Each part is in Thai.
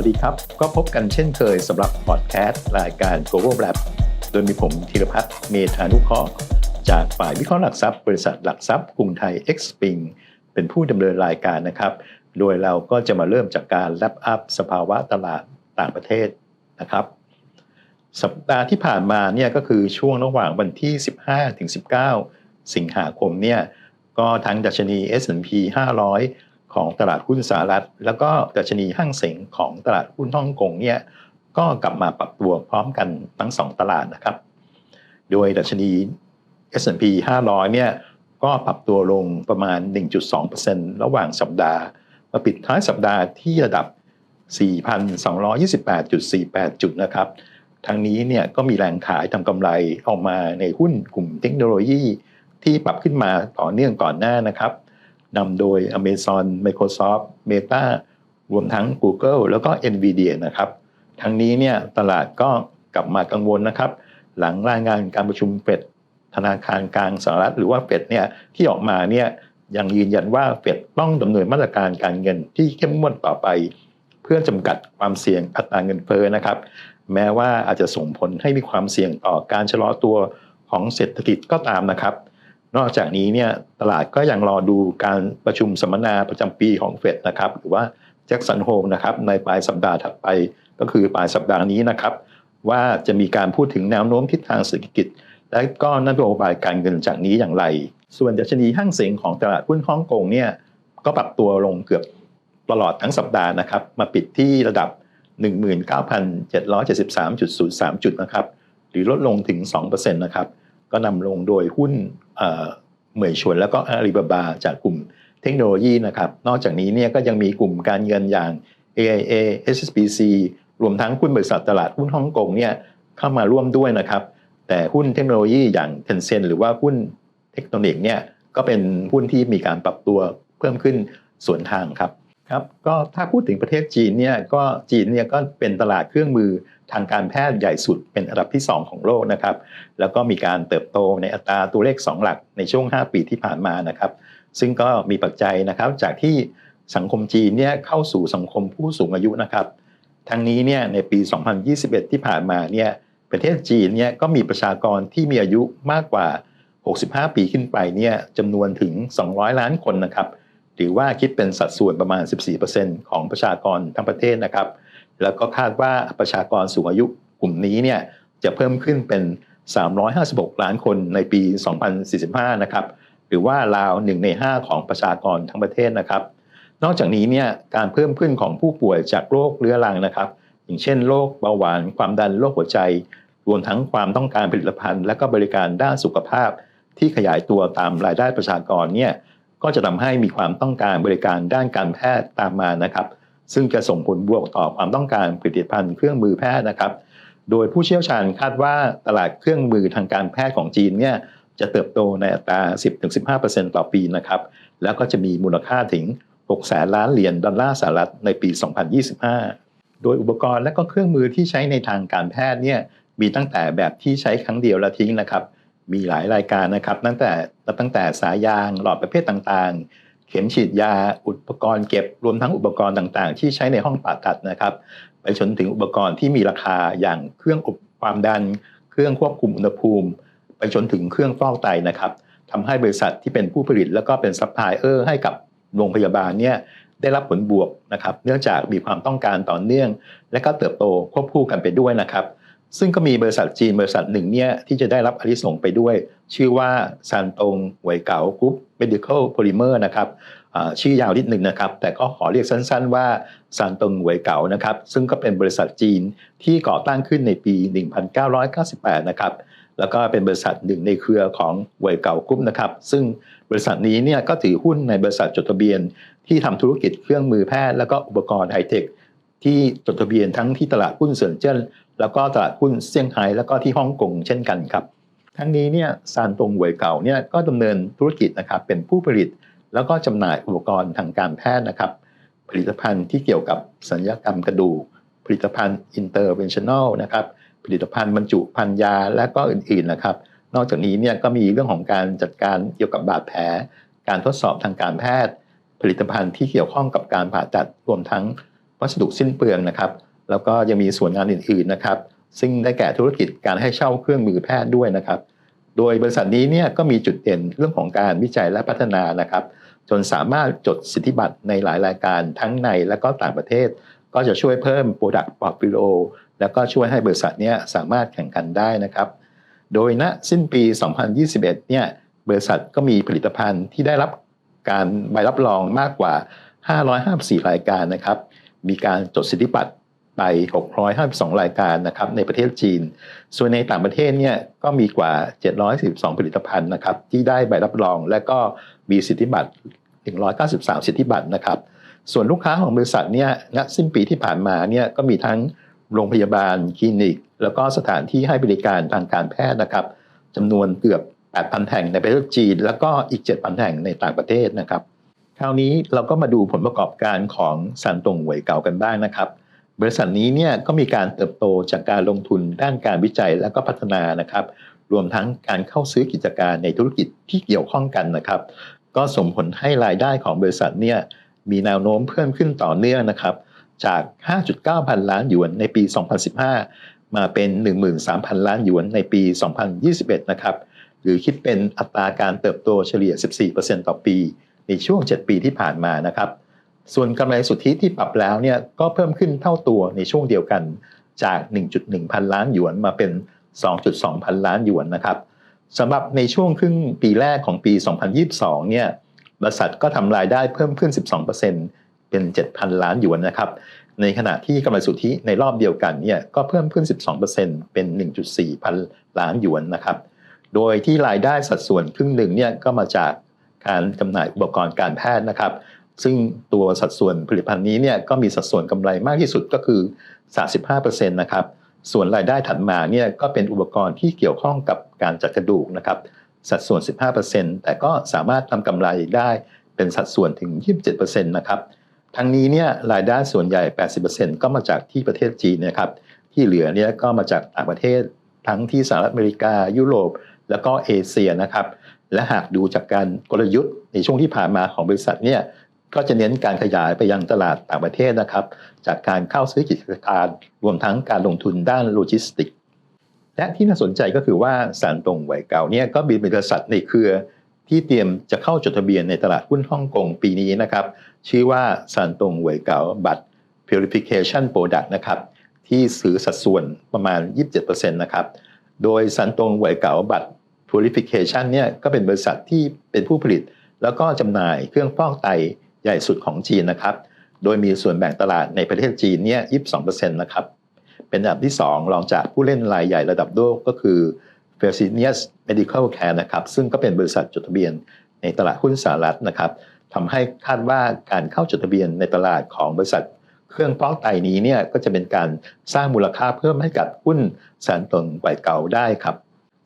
วัสดีครับ ก็พบกันเช่นเคยสำหรับพอดแคสต์รายการ Global Lab โดยมีผมธีรพัฒน์เมธานุเคราะห์จากฝ่ายวิเคราะห์หลักทรัพย์ บริษัทหลักทรัพย์กรุงไทย X p i n g เป็นผู้ดำเนินรายการนะครับ โดยเราก็จะมาเริ่มจากการแลปอัพสภาวะตลาดต่างประเทศนะครับ สัปดาห์ที่ผ่านมาเนี่ยก็คือช่วงระหว่างวันที่ 15-19 สิงหาคมเนี่ยก็ทั้งดัชนี S&P 500 ของตลาดหุ้นสหรัฐ แล้วก็ดัชนีห้างเสงของตลาดหุ้นฮ่องกงเนี่ยก็กลับมาปรับตัวพร้อมกันทั้ง 2 ตลาดนะครับ โดยดัชนี S&P 500 เนี่ยก็ปรับตัวลงประมาณ 1.2%ระหว่างสัปดาห์ มาปิดท้ายสัปดาห์ที่ระดับ 4,228.48 จุดนะครับ ทั้งนี้เนี่ยก็มีแรงขายทำกำไรออกมาในหุ้นกลุ่มเทคโนโลยีที่ปรับขึ้นมาต่อเนื่องก่อนหน้านะครับ นำโดย Amazon Microsoft Meta รวมทั้ง Google แล้วก็ Nvidia นะครับ ทั้งนี้เนี่ยตลาดก็กลับมากังวลนะครับ หลังรายงานการประชุมเฟดธนาคารกลางสหรัฐหรือว่าเฟดเนี่ยที่ออกมาเนี่ยยังยืนยันว่าเฟดต้องดำเนินมาตรการการเงินที่เข้มงวดต่อไป เพื่อจำกัดความเสี่ยงอัตราเงินเฟ้อนะครับ แม้ว่าอาจจะส่งผลให้มีความเสี่ยงต่อการชะลอตัวของเศรษฐกิจก็ตามนะครับ นอกจากนี้เนี่ยตลาดก็ยังรอดูการประชุมสัมมนาประจำปีของเฟดนะครับหรือว่าแจ็คสันโฮมนะครับในปลายสัปดาห์ถัดไปก็คือปลายสัปดาห์นี้นะครับ ว่าจะมีการพูดถึงแนวโน้มทิศทางเศรษฐกิจ และก็นโยบายการเงินจากนี้อย่างไร ส่วนดัชนีห้างเสงของตลาดหุ้นฮ่องกงเนี่ยก็ปรับตัวลงเกือบตลอดทั้งสัปดาห์นะครับ มาปิดที่ระดับ 19,773.03 จุดนะครับ หรือลดลงถึง 2%นะครับ ก็นำลงโดยหุ้นเหมยชวนแล้วก็อาลีบาบาจากกลุ่มเทคโนโลยีนะครับ นอกจากนี้เนี่ยก็ยังมีกลุ่มการเงินอย่าง AIA HSBC รวมทั้งหุ้นบริษัทตลาดหุ้นฮ่องกงเนี่ยเข้ามาร่วมด้วยนะครับ แต่หุ้นเทคโนโลยีอย่าง Tencent หรือว่าหุ้นเทคโนโลยีเนี่ยก็เป็นหุ้นที่มีการปรับตัวเพิ่มขึ้นส่วนทางครับ ครับก็ถ้าพูดถึงประเทศจีนเนี่ยก็จีนเนี่ยก็เป็นตลาดเครื่องมือทางการแพทย์ใหญ่สุดเป็นอันดับที่ 2 ของโลกนะครับ แล้วก็มีการเติบโตในอัตราตัวเลข 2 หลักในช่วง 5 ปีที่ผ่านมานะครับ ซึ่งก็มีปัจจัยนะครับจากที่สังคมจีนเนี่ยเข้าสู่สังคมผู้สูงอายุนะครับ ทั้งนี้เนี่ยในปี 2021 ที่ผ่านมาเนี่ยประเทศจีนเนี่ยก็มีประชากรที่มีอายุมากกว่า 65 ปีขึ้นไปเนี่ยจำนวนถึง 200 ล้านคนนะครับ หรือว่าคิดเป็นสัดส่วนประมาณ 14%ของประชากรทั้งประเทศนะครับ แล้วก็คาดว่าประชากรสูงอายุกลุ่มนี้เนี่ยจะเพิ่มขึ้นเป็น 356 ล้านคนในปี 2045 นะครับ หรือว่าราว1ใน 5 ของประชากรทั้งประเทศนะครับ นอกจากนี้เนี่ยการเพิ่มขึ้นของผู้ป่วยจากโรคเรื้อรังนะครับ อย่างเช่นโรคเบาหวาน ความดันโรคหัวใจ รวมทั้งความต้องการผลิตภัณฑ์ และก็บริการด้านสุขภาพ ที่ขยายตัวตามรายได้ประชากรเนี่ย ก็จะทำให้มีความต้องการบริการด้านการแพทย์ตามมานะครับ ซึ่งจะส่งผลบวกต่อความต้องการผลิตภัณฑ์เครื่องมือแพทย์นะครับ โดยผู้เชี่ยวชาญคาดว่าตลาดเครื่องมือทางการแพทย์ของจีนเนี่ยจะเติบโตในอัตรา 10-15%ต่อปีนะครับ แล้วก็จะมีมูลค่าถึง 6 แสนล้านเหรียญดอลลาร์สหรัฐในปี 2025 โดยอุปกรณ์และก็เครื่องมือที่ใช้ในทางการแพทย์เนี่ยมีตั้งแต่แบบที่ใช้ครั้งเดียวแล้วทิ้งนะครับ มีหลายรายการนะครับ ตั้งแต่ตั้งแต่สายยางหลอดประเภทต่างๆ เข็มฉีดยาอุปกรณ์เก็บรวมทั้งอุปกรณ์ต่างๆ ที่ใช้ในห้องผ่าตัดนะครับ ไปจนถึงอุปกรณ์ที่มีราคาอย่างเครื่องอบความดัน เครื่องควบคุมอุณหภูมิ ไปจนถึงเครื่องฟอกไตนะครับทำให้บริษัทที่เป็นผู้ผลิตแล้วก็เป็นซัพพลายเออร์ให้กับโรงพยาบาลเนี่ยได้รับผลบวกนะครับ เนื่องจากมีความต้องการต่อเนื่อง และก็เติบโตควบคู่กันไปด้วยนะครับ ซึ่งก็มีบริษัทจีนบริษัทหนึ่งเนี่ยที่จะได้รับอนิสงส์ไปด้วย ชื่อว่าซานตงหวเก๋ากรุ๊ปเมดิคอลโพลิเมอร์นะครับชื่อยาวนิดหนึ่งนะครับ แต่ก็ขอเรียกสั้นๆว่าซานตงหวเก๋านะครับ ซึ่งก็เป็นบริษัทจีนที่ก่อตั้งขึ้นในปี 1998 นะครับแล้วก็เป็นบริษัทหนึ่งในเครือของหวยเก่ากรุ๊ปนะครับ ซึ่งบริษัทนี้เนี่ยก็ถือหุ้นในบริษัทจดทะเบียน ที่ทำธุรกิจเครื่องมือแพทย์ แล้วก็อุปกรณ์ไฮเทคที่จดทะเบียนทั้งที่ตลาดหุ้นเซินเจิ้น แล้วก็ตลาดหุ้นเซี่ยงไฮ้แล้วก็ที่ฮ่องกงเช่นกันครับ ทั้งนี้เนี่ยซานตงหวยเก่าเนี่ยก็ดำเนินธุรกิจนะครับเป็นผู้ผลิต แล้วก็จำหน่ายอุปกรณ์ทางการแพทย์นะครับ ผลิตภัณฑ์ที่เกี่ยวกับสัญญกรรมกระดูกผลิตภัณฑ์อินเตอร์เวนชั่นแนลนะครับผลิตภัณฑ์บรรจุภัณฑ์ยาและก็อื่นๆนะครับ นอกจากนี้เนี่ยก็มีเรื่องของการจัดการเกี่ยวกับบาดแผล การทดสอบทางการแพทย์ ผลิตภัณฑ์ที่เกี่ยวข้องกับการผ่าตัดรวมทั้งวัสดุสิ้นเปลืองนะครับ แล้วก็ยังมีส่วนงานอื่นๆนะครับ ซึ่งได้แก่ธุรกิจการให้เช่าเครื่องมือแพทย์ด้วยนะครับ โดยบริษัทนี้เนี่ยก็มีจุดเด่นเรื่องของการวิจัยและพัฒนานะครับ จนสามารถจดสิทธิบัตรในหลายรายการทั้งในและก็ต่างประเทศ ก็จะช่วยเพิ่ม Product Portfolio แล้วก็ช่วยให้บริษัทเนี้สามารถแข่งขันได้นะครับ โดยณสิ้นปี 2021 เนี่ยบริษัทก็มีผลิตภัณฑ์ที่ได้รับการใบรับรองมากกว่า 554 รายการนะครับ มีการจดสิทธิบัตร ไป 652 รายการนะครับในประเทศจีน ส่วนในต่างประเทศเนี่ยก็มีกว่า712ผลิตภัณฑ์นะครับที่ได้ใบรับรอง และก็มีสิทธิบัตร 193 สิทธิบัตรนะครับ ส่วนลูกค้าของบริษัทเนี่ยณสิ้นปีที่ผ่านมาเนี่ยก็มีทั้งโรงพยาบาลคลินิก แล้วก็สถานที่ให้บริการทางการแพทย์นะครับจำนวนเกือบ 8,000 แห่งในประเทศจีน แล้วก็อีก 7,000 แห่งในต่างประเทศนะครับ คราวนี้เราก็มาดูผลประกอบการของซันตงหวยเก่ากันบ้างนะครับ บริษัทนี้เนี่ยก็มีการเติบโตจากการลงทุนด้านการวิจัยและก็พัฒนานะครับ รวมทั้งการเข้าซื้อกิจการในธุรกิจที่เกี่ยวข้องกันนะครับ ก็ส่งผลให้รายได้ของบริษัทเนี่ยมีแนวโน้มเพิ่มขึ้นต่อเนื่องนะครับ จาก 5.9 พันล้านหยวนในปี 2015 มาเป็น 13,000 ล้านหยวนในปี 2021 นะครับ หรือคิดเป็นอัตราการเติบโตเฉลี่ย 14%ต่อปี ในช่วง 7 ปีที่ผ่านมานะครับ ส่วนกำไรสุทธิที่ปรับแล้วเนี่ยก็เพิ่มขึ้นเท่าตัวในช่วงเดียวกันจาก 1.1 พันล้านหยวนมาเป็น 2.2 พันล้านหยวนนะครับสำหรับในช่วงครึ่งปีแรกของปี 2022 เนี่ยบริษัทก็ทำรายได้เพิ่มขึ้น 12%เป็น 7,000 ล้านหยวนนะครับ ในขณะที่กำไรสุทธิในรอบเดียวกันเนี่ยก็เพิ่มขึ้น 12%เป็น 1.4 พันล้านหยวนนะครับ โดยที่รายได้สัดส่วนครึ่งหนึ่งเนี่ยก็มาจากการจำหน่ายอุปกรณ์การแพทย์นะครับ ซึ่งตัวสัดส่วนผลิตภัณฑ์นี้เนี่ยก็มีสัดส่วนกำไรมากที่สุดก็คือ 35%นะครับ ส่วนรายได้ถัดมาเนี่ยก็เป็นอุปกรณ์ที่เกี่ยวข้องกับการจัดกระดูกนะครับ สัดส่วน 15%แต่ก็สามารถทำกำไรได้เป็นสัดส่วนถึง 27%นะครับทั้งนี้เนี่ยรายได้ส่วนใหญ่ 80%ก็มาจากที่ประเทศจีนนะครับที่เหลือเนี่ยก็มาจากต่างประเทศทั้งที่สหรัฐอเมริกายุโรป แล้วก็เอเชียนะครับ และหากดูจากการกลยุทธ์ในช่วงที่ผ่านมาของบริษัทเนี่ย ก็จะเน้นการขยายไปยังตลาดต่างประเทศนะครับ จากการเข้าซื้อกิจการรวมทั้งการลงทุนด้านโลจิสติก และที่น่าสนใจก็คือว่าสารตรงไวเก่าเนี่ยก็มีบริษัทในเครือที่เตรียมจะเข้าจดทะเบียนในตลาดหุ้นฮ่องกงปีนี้นะครับ ชื่อว่าซานตงเหวยเก๋าบัตร Purification Product นะครับที่ซื้อสัดส่วนประมาณ 27%นะครับโดยซันตงเหวยเก๋าบัตร Purification เนี่ยก็เป็นบริษัทที่เป็นผู้ผลิต แล้วก็จำหน่ายเครื่องฟอกไต ใหญ่สุดของจีนนะครับ โดยมีส่วนแบ่งตลาดในประเทศจีนเนี่ย22%นะครับ เป็นอันดับที่ 2 รองจากผู้เล่นรายใหญ่ระดับโลกก็คือ f e r s i n i u s Medical Care นะครับ ซึ่งก็เป็นบริษัทจดทะเบียนในตลาดหุ้นสหรัฐนะครับทำให้คาดว่าการเข้าจดทะเบียนในตลาดของบริษัทเครื่องฟอกไตนี้เนี่ยก็จะเป็นการสร้างมูลค่าเพิ่มให้กับหุ้นสันตงไหวเก่าได้ครับ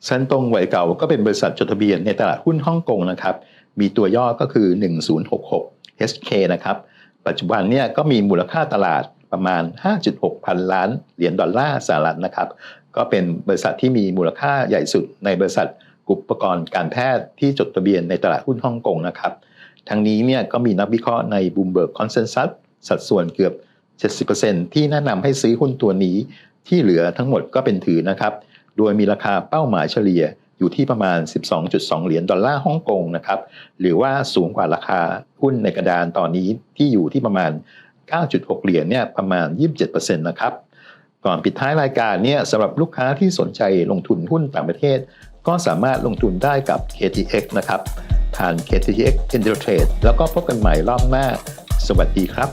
สันตงไหวเก่าก็เป็นบริษัทจดทะเบียนในตลาดหุ้นฮ่องกงนะครับ มีตัวย่อก็คือ 1066 HK นะครับ ปัจจุบันเนี่ยก็มีมูลค่าตลาดประมาณ 5.6 พันล้านเหรียญดอลลาร์สหรัฐนะครับ ก็เป็นบริษัทที่มีมูลค่าใหญ่สุดในบริษัทอุปกรณ์การแพทย์ที่จดทะเบียนในตลาดหุ้นฮ่องกงนะครับ ทั้งนี้เนี่ยก็มีนักวิเคราะห์ใน Bloomberg Consensus สัดส่วนเกือบ 70%ที่แนะนำให้ซื้อหุ้นตัวนี้ที่เหลือทั้งหมดก็เป็นถือนะครับ โดยมีราคาเป้าหมายเฉลี่ย อยู่ที่ประมาณ 12.2 เหรียญดอลลาร์ฮ่องกงนะครับหรือว่าสูงกว่าราคาหุ้นในกระดานตอนนี้ที่อยู่ที่ประมาณ 9.6 เหรียญเนี่ยประมาณ 27%นะครับก่อนปิดท้ายรายการเนี่ยสำหรับลูกค้าที่สนใจลงทุนหุ้นต่างประเทศ ก็สามารถลงทุนได้กับ KTX นะครับผ่าน KTX Intertrade แล้วก็พบกันใหม่รอบหน้า สวัสดีครับ